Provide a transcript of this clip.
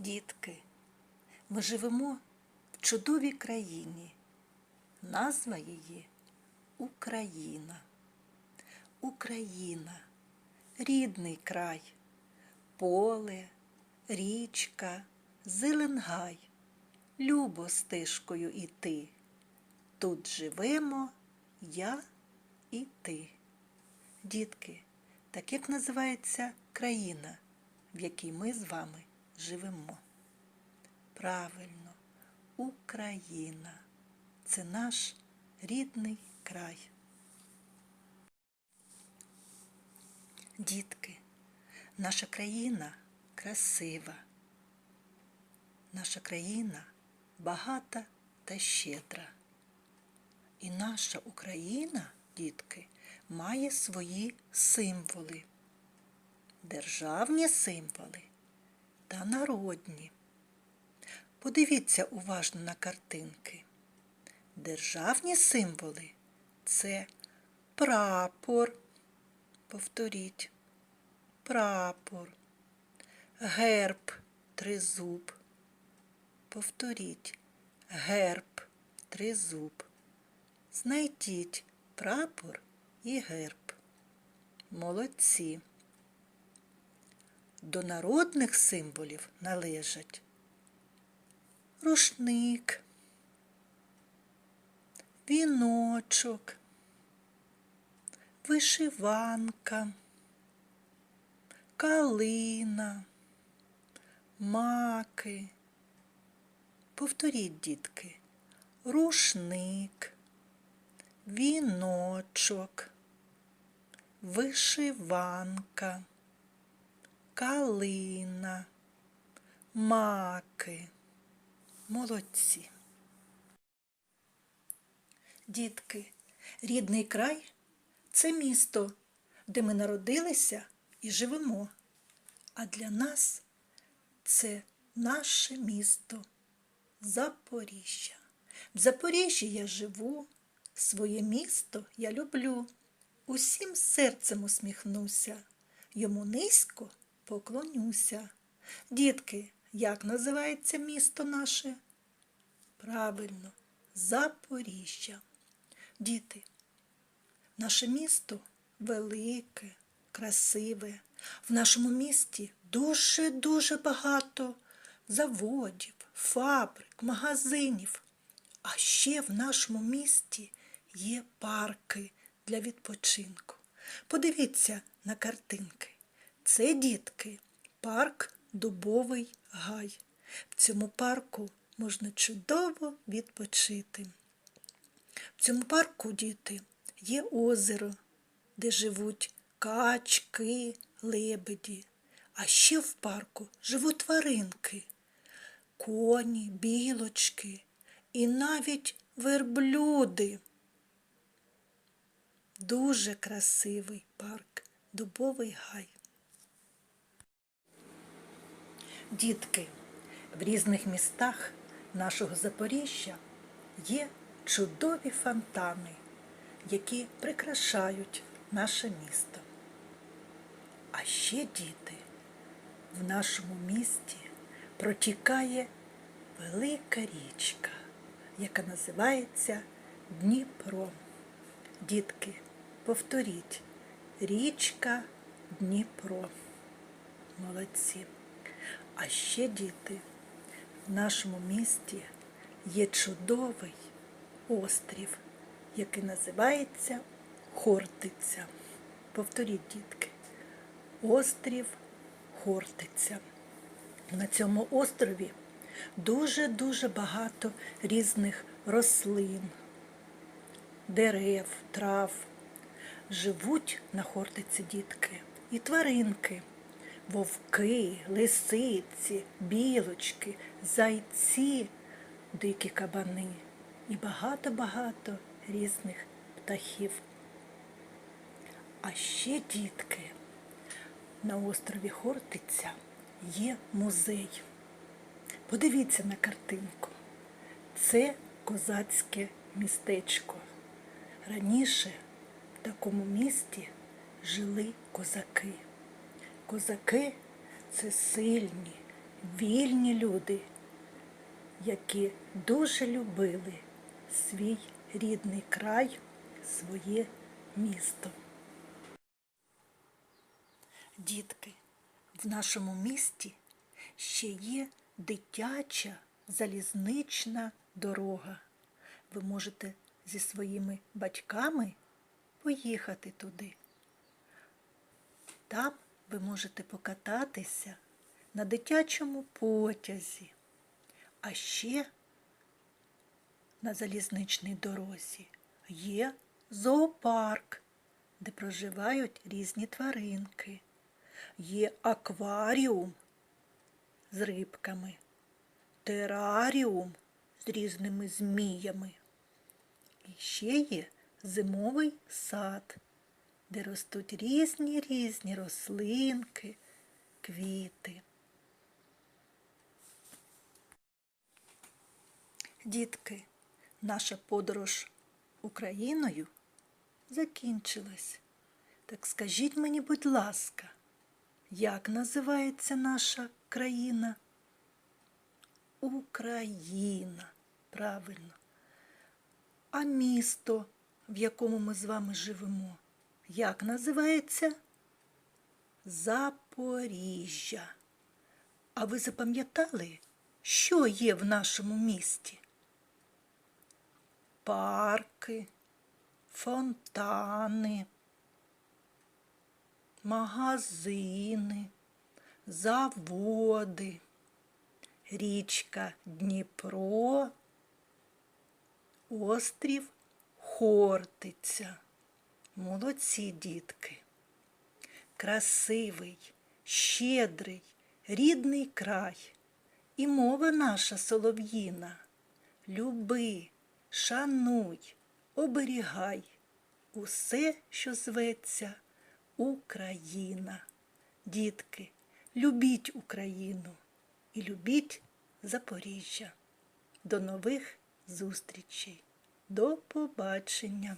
Дітки, ми живемо в чудовій країні. Назва її Україна. Україна рідний край, поле, річка, зеленгай, любо стежкою іти. Тут живемо я і ти. Дітки, так як називається країна, в якій ми з вами живемо? Правильно, Україна. Це наш рідний край. Дітки, наша країна красива. Наша країна багата та щедра. І наша Україна, дітки, має свої символи. Державні символи та народні. Подивіться уважно на картинки. Державні символи це прапор. Повторіть. Прапор. Герб тризуб. Повторіть. Герб тризуб. Знайдіть прапор і герб. Молодці. До народних символів належать рушник, віночок, вишиванка, калина, маки. Повторіть, дітки, рушник, віночок, вишиванка, калина, маки. Молодці. Дітки, рідний край це місто, де ми народилися і живемо. А для нас це наше місто Запоріжжя. В Запоріжжі я живу, своє місто я люблю. Усім серцем усміхнуся, йому низько поклонюся. Дітки, як називається місто наше? Правильно, Запоріжжя. Діти, наше місто велике, красиве. В нашому місті дуже-дуже багато заводів, фабрик, магазинів. А ще в нашому місті є парки для відпочинку. Подивіться на картинки. Це дітки, парк Дубовий гай. В цьому парку можна чудово відпочити. В цьому парку, діти, є озеро, де живуть качки, лебеді. А ще в парку живуть тваринки, коні, білочки і навіть верблюди. Дуже красивий парк, Дубовий гай. Дітки, в різних містах нашого Запоріжжя є чудові фонтани, які прикрашають наше місто. А ще діти, в нашому місті протікає велика річка, яка називається Дніпро. Дітки, повторіть, річка Дніпро. Молодці. А ще діти, в нашому місті є чудовий острів, який називається Хортиця. Повторіть, дітки, острів Хортиця. На цьому острові дуже-дуже багато різних рослин, дерев, трав. Живуть на Хортиці дітки і тваринки вовки, лисиці, білочки, зайці, дикі кабани і багато-багато різних птахів. А ще, дітки, на острові Хортиця є музей. Подивіться на картинку. Це козацьке містечко. Раніше в такому місті жили козаки. Козаки це сильні, вільні люди, які дуже любили свій рідний край, своє місто. Дітки, в нашому місті ще є дитяча залізнична дорога. Ви можете зі своїми батьками поїхати туди. Там ви можете покататися на дитячому потязі, а ще на залізничній дорозі є зоопарк, де проживають різні тваринки. Є акваріум з рибками, тераріум з різними зміями. І ще є зимовий сад, де ростуть різні різні рослинки, квіти. Дітки, наша подорож Україною закінчилась. Так скажіть мені, будь ласка, як називається наша країна? Україна. Правильно. А місто, в якому ми з вами живемо, як називається? Запоріжжя. А ви запам'ятали, що є в нашому місті? Парки, фонтани, магазини, заводи, річка Дніпро, острів Хортиця. Молодці дітки. Красивий, щедрий, рідний край. І мова наша солов'їна. Люби, шануй, оберігай усе, що зветься Україна. Дітки, любіть Україну і любіть Запоріжжя. До нових зустрічей. До побачення!